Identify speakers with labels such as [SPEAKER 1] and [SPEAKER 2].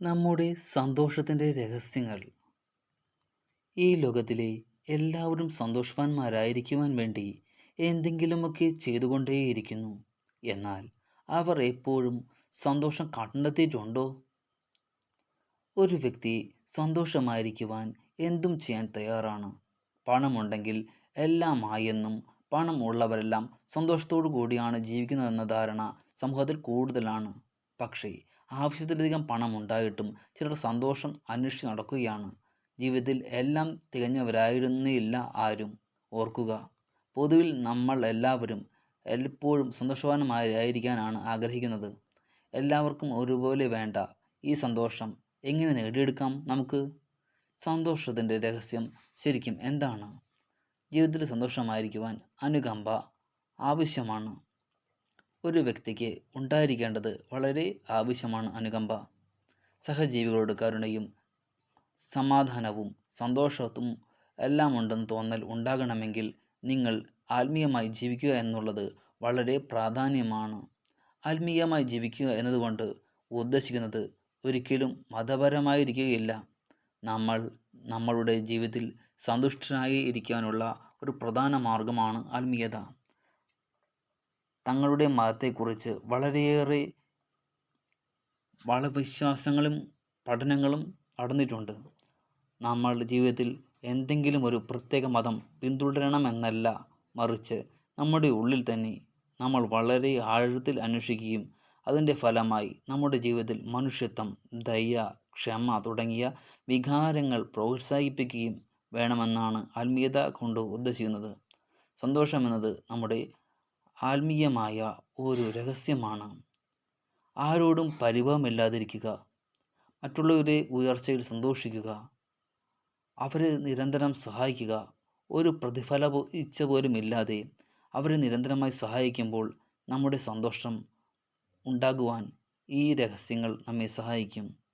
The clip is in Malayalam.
[SPEAKER 1] നമ്മുടെ സന്തോഷത്തിന്റെ രഹസ്യങ്ങൾ. ഈ ലോകത്തിലെ എല്ലാവരും സന്തോഷവാന്മാരായിരിക്കുവാൻ വേണ്ടി എന്തെങ്കിലുമൊക്കെ ചെയ്തുകൊണ്ടേയിരിക്കുന്നു. എന്നാൽ അവർ എപ്പോഴും സന്തോഷം കണ്ടെത്തിയിട്ടുണ്ടോ? ഒരു വ്യക്തി സന്തോഷമായിരിക്കുവാൻ എന്തും ചെയ്യാൻ തയ്യാറാണ്. പണമുണ്ടെങ്കിൽ എല്ലാം ആയെന്നും പണം ഉള്ളവരെല്ലാം സന്തോഷത്തോടു കൂടിയാണ് ജീവിക്കുന്നതെന്ന ധാരണ സമൂഹത്തിൽ കൂടുതലാണ്. പക്ഷേ ആവശ്യത്തിലധികം പണം ഉണ്ടായിട്ടും ചിലർ സന്തോഷം അന്വേഷിച്ച് നടക്കുകയാണ്. ജീവിതത്തിൽ എല്ലാം തികഞ്ഞവരായിരുന്നില്ല ആരും. ഓർക്കുക പൊതുവിൽ നമ്മൾ എല്ലാവരും എപ്പോഴും സന്തോഷവാന്മാരായിരിക്കാനാണ് ആഗ്രഹിക്കുന്നത്. എല്ലാവർക്കും ഒരുപോലെ വേണ്ട ഈ സന്തോഷം എങ്ങനെ നേടിയെടുക്കാം നമുക്ക്? സന്തോഷത്തിന്റെ രഹസ്യം ശരിക്കും എന്താണ്? ജീവിതത്തിൽ സന്തോഷമായിരിക്കുവാൻ അനുകമ്പ ആവശ്യമാണ്. ഒരു വ്യക്തിക്ക് ഉണ്ടായിരിക്കേണ്ടത് വളരെ ആവശ്യമാണ് അനുകമ്പ. സഹജീവികളോട് കരുണയും സമാധാനവും സന്തോഷത്തും എല്ലാം ഉണ്ടെന്ന് തോന്നൽ ഉണ്ടാകണമെങ്കിൽ നിങ്ങൾ ആത്മീയമായി ജീവിക്കുക എന്നുള്ളത് വളരെ പ്രാധാന്യമാണ്. ആത്മീയമായി ജീവിക്കുക എന്നതുകൊണ്ട് ഉദ്ദേശിക്കുന്നത് ഒരിക്കലും മതപരമായിരിക്കുകയില്ല. നമ്മൾ നമ്മളുടെ ജീവിതത്തിൽ സന്തുഷ്ടനായി ഇരിക്കാനുള്ള ഒരു പ്രധാന മാർഗമാണ് ആത്മീയത. തങ്ങളുടെ മതത്തെക്കുറിച്ച് വളരെയേറെ വളരെ വിശ്വാസങ്ങളും പഠനങ്ങളും നടന്നിട്ടുണ്ട്. നമ്മളുടെ ജീവിതത്തിൽ എന്തെങ്കിലും ഒരു പ്രത്യേക മതം പിന്തുടരണമെന്നല്ല മറിച്ച് നമ്മുടെ ഉള്ളിൽ തന്നെ നമ്മൾ വളരെ ആഴത്തിൽ അന്വേഷിക്കുകയും അതിന്റെ ഫലമായി നമ്മുടെ ജീവിതത്തിൽ മനുഷ്യത്വം ദയ ക്ഷമ തുടങ്ങിയ വികാരങ്ങൾ പ്രോത്സാഹിപ്പിക്കുകയും വേണമെന്നാണ് ആത്മീയത കൊണ്ട് ഉദ്ദേശിക്കുന്നത്. സന്തോഷമെന്നത് നമ്മുടെ ആത്മീയമായ ഒരു രഹസ്യമാണ്. ആരോടും പരിഭവമില്ലാതിരിക്കുക. മറ്റുള്ളവരുടെ ഉയർച്ചയിൽ സന്തോഷിക്കുക. അവരെ നിരന്തരം സഹായിക്കുക. ഒരു പ്രതിഫല ഇച്ഛ പോലും ഇല്ലാതെ അവരെ നിരന്തരമായി സഹായിക്കുമ്പോൾ നമ്മുടെ സന്തോഷം ഉണ്ടാകുവാൻ ഈ രഹസ്യങ്ങൾ നമ്മെ സഹായിക്കും.